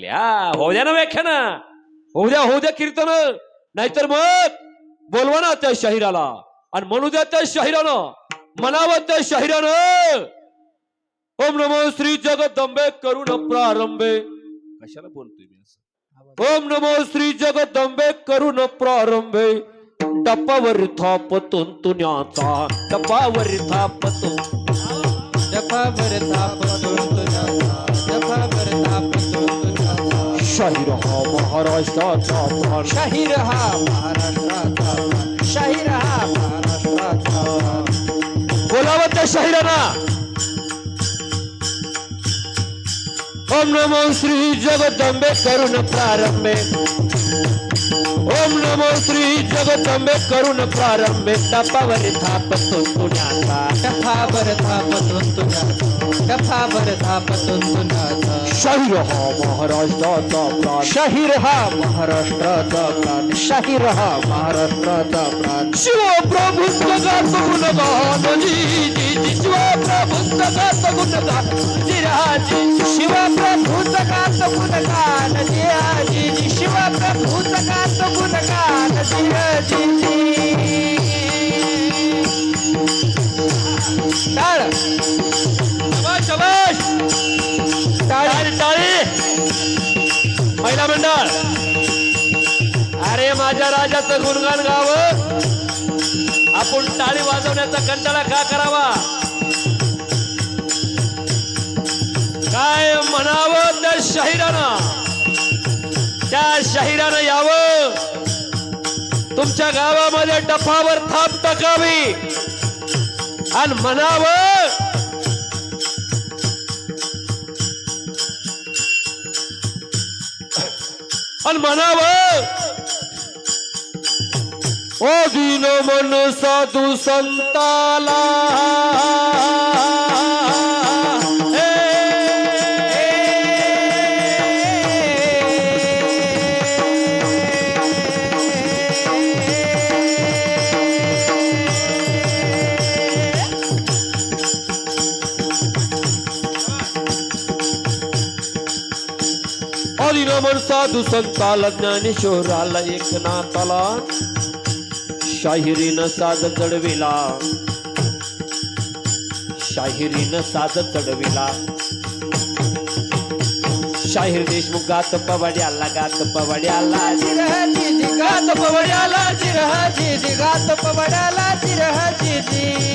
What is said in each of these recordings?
हा होऊ द्या ना व्याख्यान. होऊ द्या होऊ द्या कीर्तन. नाहीतर मग बोलवा ना त्या शाहिराला. आणि म्हणू द्या त्या शाहिरानं. म्हणावं त्या शाहिरानं. ओम नमो श्री जगदंबे करुण प्रारंभे. कशाला बोलतोय मी असं? ओम नमो श्री जगदंबे करुण प्रारंभे. डप्पावर थाप तुंतुण्याचा डप्पावर थाप जपावर थाप तुंतुनाचा शाहीर हा महाराष्ट्राचा प्राण शाहीर हा महाराष्ट्राचा प्राण. शाहीर हा महाराष्ट्राचा प्राण. बोलावं त्या शाहिराना ओम ओम नमो श्री जगदंबे करुण प्रारंभे टपावर थाप तुंतुण्याचा जपावर ताप तुंतुनाचा जपावर ताप तुंतुनाचा शाहीर हा महाराष्ट्राचा प्राण. शाहीर हा महाराष्ट्राचा प्राण. शाहीर हा महाराष्ट्राचा प्राण. शिव प्रभु जगात गुणगान जी जी जी शिव प्रभु जगात गुणगान. जी राजी महिला मंडळ अरे माझ्या राजाचं गुणगान गाव आपण टाळी वाजवण्याचा कंटाळा का करावा काय म्हणावं त्या शाहिरानं त्या शाहिरानं यावं तुमच्या गावामध्ये डफावर थाप टाकावी आणि म्हणावं आणि म्हणावं ओ दिन मन साधू संताला अदिनमन साधू संताला ज्ञानेश्वराला एकनाथाला शाहिरीनं साज चढविला. शाहिरीनं साज चढविला. शाहीर देशमुख गात पवड्याला गात पवड्याला. जिरहाची जी गात पवड्याला जिरहाची जी गात पवड्याला जिरहाची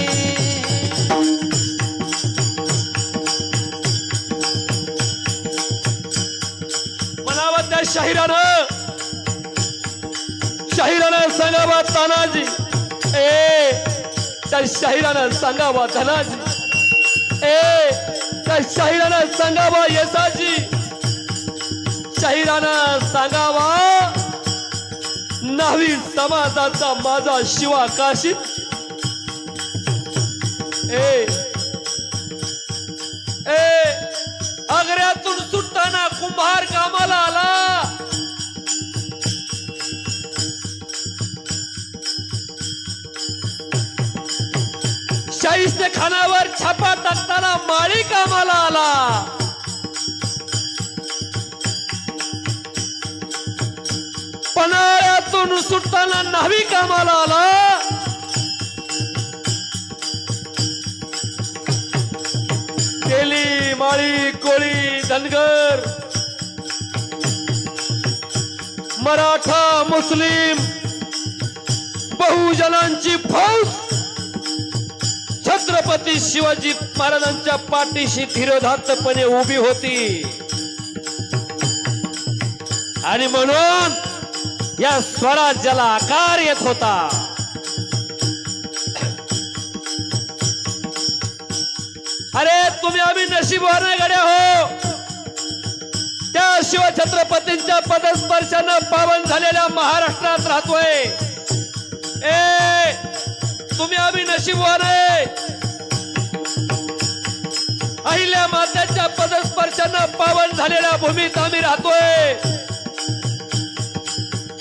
शाहिरानं सांगावा तानाजी. ए त्या शाहिरानं सांगावा धनाजी. ए त्या शाहिरानं सांगावा यशाजी. शाहिरानं सांगावा नावी समाजाचा माझा शिवा काशीत. ए ए आग्र्यातून सुटताना कुंभार कामाला आला. शाहीस्ते खानावर छापा टाकताना माळी कामाला आला. पन्हाळ्यातून सुटताना न्हावी कामाला आला. केली माळी कोळी धनगर. मराठा मुस्लिम बहुजनांची फौज. छत्रपती शिवाजी महाराजांच्या पाठीशी धीरोधार्थपणे उभी होती. आणि म्हणून या स्वराज्याला आकार येत होता. अरे तुम्ही आम्ही नशीबवान गड्या हो त्या शिवछत्रपतींच्या पदस्पर्शानं पावन झालेल्या महाराष्ट्रात राहतोय. ए तुम्ही आम्ही नशीबवान आहे. अहिल्या मात्याच्या पदस्पर्शानं पावन झालेल्या भूमीत आम्ही राहतोय.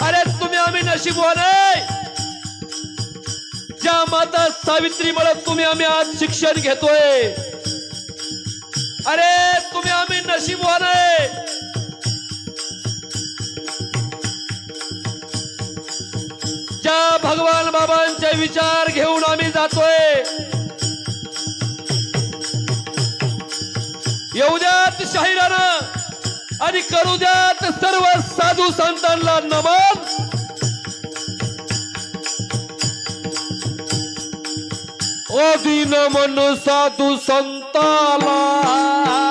अरे तुम्ही आम्ही नशीबवाले ज्या माता सावित्री म्हणत तुम्ही आम्ही आज शिक्षण घेतोय. अरे तुम्ही आम्ही नशीबवाले ज्या भगवान बाबांचे विचार घेऊन आम्ही जातोय. येऊ द्यात शाहिरानं आणि करू द्यात सर्व साधू संतांना नमन. अधीन मन साधू संताला.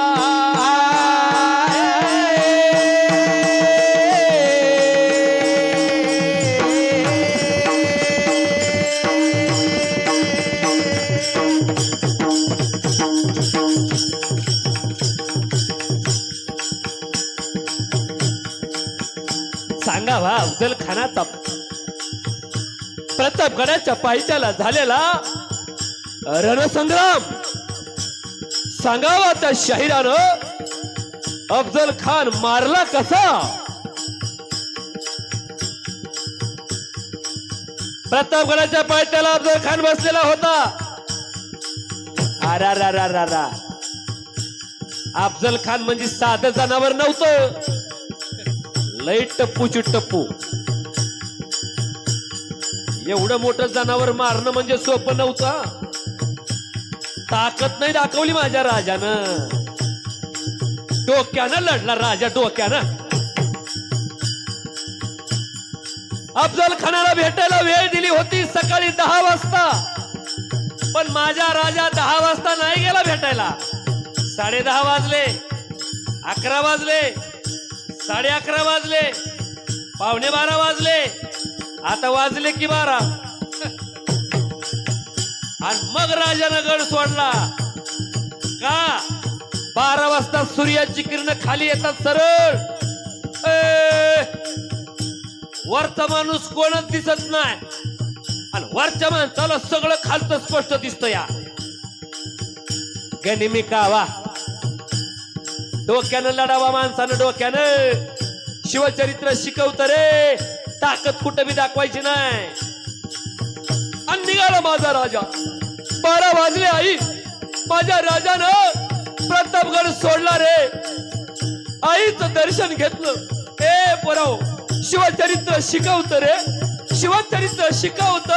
सांगा भा अफजल खानाचा प्रतापगडाच्या पायथ्याला झालेला रणसंग्राम. सांगावा त्या शाहिरानं अफजल खान मारला कसा? प्रतापगडाच्या पायथ्याला अफजल खान बसलेला होता. अरा रा रा रा अफजल खान म्हणजे साधं जनावर नव्हतं. लय टप्पूची टप्पू. एवढं मोठं जनावर मारणं म्हणजे सोपं नव्हतं. ताकद नाही दाखवली माझ्या राजानं. डोक्यानं लढला राजा डोक्यानं. अफजल खानाला भेटायला वेळ दिली होती सकाळी दहा वाजता. पण माझा राजा दहा वाजता नाही गेला भेटायला. साडे दहा वाजले अकरा वाजले. साडे अकरा वाजले. पावणे बारा वाजले. आता वाजले की बारा. आणि मग राजानं गड सोडला. का? बारा वाजता सूर्याची किरण खाली येतात सरळ. वरचा माणूस कोणच दिसत नाही. आणि वरच्या माणसाला सगळं खालचं स्पष्ट दिसत या. गनिमी कावा. डोक्यानं लढावा माणसानं डोक्यानं. शिवचरित्र शिकवत रे. ताकद कुठं बी दाखवायची नाही. आणि निघाला माझा राजा. बारा वाजले आई. माझ्या राजानं प्रतापगड सोडला रे. आईचं दर्शन घेतलं. ए पराव शिवचरित्र शिकवत रे. शिवचरित्र शिकवत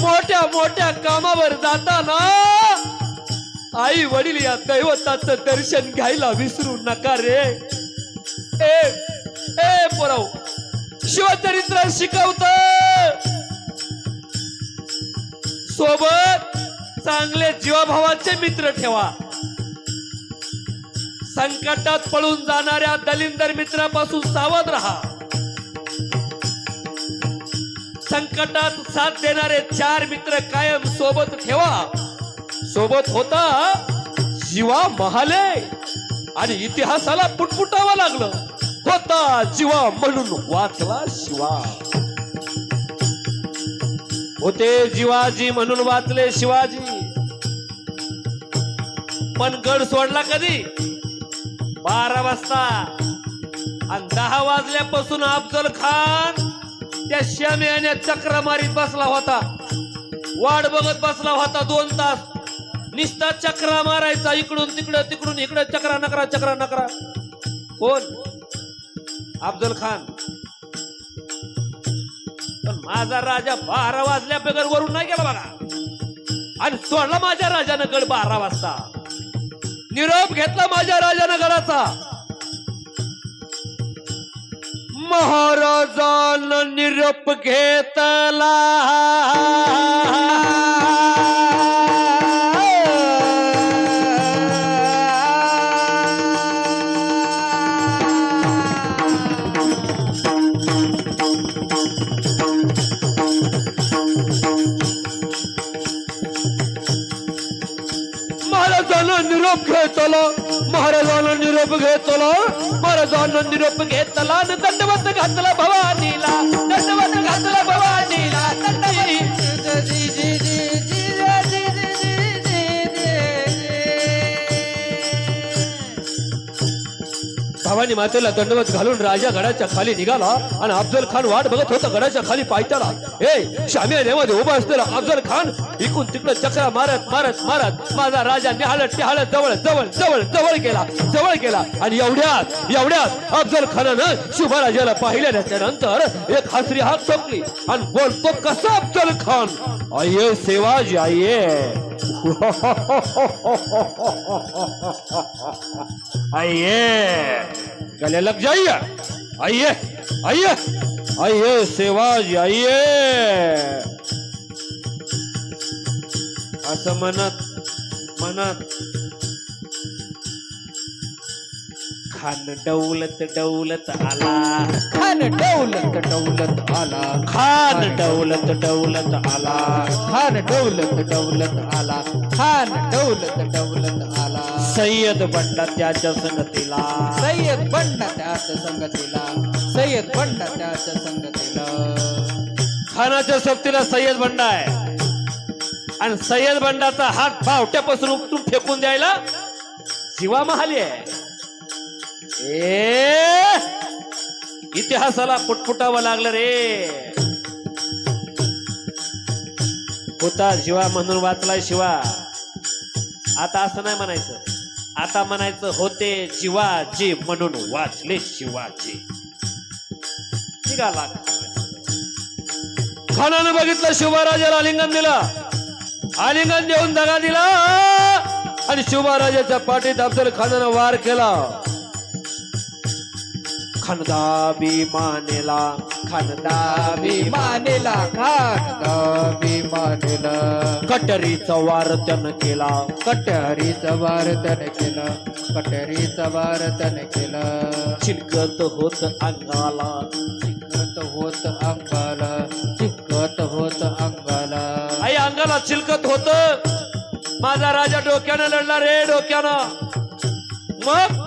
मोठ्या मोठ्या कामावर जाताना आई वडील या दैवताचं दर्शन घ्यायला विसरू नका रे. ए ए पोराव शिवचरित्र शिकवत. सोबत चांगले जीवाभावाचे मित्र ठेवा. संकटात पळून जाणाऱ्या दलिंदर मित्रापासून सावध राहा. संकटात साथ देणारे चार मित्र कायम सोबत ठेवा. सोबत होता जीवा महाले. आणि इतिहासाला पुटपुटावं लागलं. होता जीवा म्हणून वाचला शिवा. होते जीवाजी म्हणून वाचले शिवाजी. पण गड सोडला कधी? बारा वाजता. आणि दहा वाजल्यापासून अफजल खान त्या श्याम्याने चक्र मारीत बसला होता. वाट बघत बसला होता दोन तास. निस्ता चक्रा मारायचा इकडून तिकडं तिकडून इकडं चक्रा नकरा चक्रा नकरा. कोण? अफजल खान. पण माझा राजा बारा वाजल्या बेगर वरून नाही गेला बघा. आणि सोडला माझ्या राजानं गड बारा वाजता. निरोप घेतला माझ्या राजानं गडाचा. महाराजानं निरोप घेतला. महाराजानं निरोप घेतला. महाराजांना निरोप घेतला. महाराजांना निरोप घेतला आणि दंडवत घातला भवानीला. दंडवत घातला भवानीला. भवानी मातेला दंडवत घालून राजा गडाच्या खाली निघाला आणि अफजल खान वाट बघत होता गडाच्या खाली पायताला ए शामिया नेमध्ये उभा असलेला अफजल खान इकून तिकडं चक्र मारत मारत मारत. माझा राजा निहाळत निहाळत जवळ जवळ जवळ जवळ गेला जवळ गेला. आणि एवढ्यात एवढ्यात अफजल खानानं शिवराजाला पाहिल्याच्या त्याच्यानंतर एक हसरी हात संपली आणि बोलतो कसा अफजल खान? आये सेवाजी आये. आइए गले लग जाइए. आइए आइए आइए सेवाजी आइए असं म्हणत म्हणत खान डौलत डौलत आला. खान डौलत डौलत आला. खान डौलत डौलत आला. खान डौलत डौलत आला. खान डौलत डौलत आला. सय्यद बंडा त्याच्या संगतीला सय्यद बंडा त्याच संगतीला सय्यद बंडा त्याच संगतीला खानाच्या सोबतीला सय्यद बंडा आहे. आणि सय्यद बंडाचा हात फावट्यापासून उपटून फेकून द्यायला जीवा महाली आहे. ए इतिहासाला पुटपुटावं लागलं रे. होता शिवा म्हणून वाचलाय शिवा. आता असं नाही म्हणायचं. आता म्हणायचं होते शिवाजी म्हणून वाचले शिवाजी. निघाला. खानानं बघितलं शिवराजाला आलिंगन दिलं. आलिंगन देऊन दगा दिला. आणि शिवमहाराजाच्या पाठीत अफजल खानानं वार केला. खनदा मानेला खनदा मानेला खान मानेला कटरीचा वार त्यानं केला कट्यारीचा वारतन केलं वार त्यानं केलं. चिलकत होत अंगाला चिलकत होत अंगाला. आई चिलकत होत. माझा राजा डोक्यानं लढला रे डोक्यानं. मग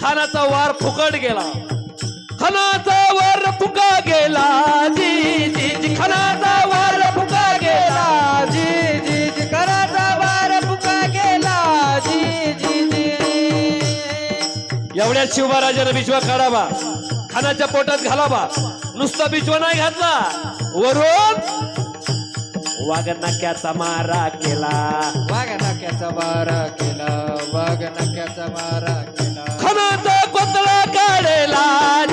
खानाचा वार फुकट गेला. खानाचा वार फुका गेला. जी जी जी खानाचा वार फुका गेला. जी जी जी खानाचा वार फुका गेला. जी जी जी. एवढ्या शिवराजानं बिचवा काढावा. खानाच्या पोटात घालावा. नुसता बिचवा नाही घातला. वरून वागनाक्याचा मारा केला. वाघ नाक्याचा मारा केला वाघ नाक्याचा मारा केला. खनाचा गोंधळ काढला.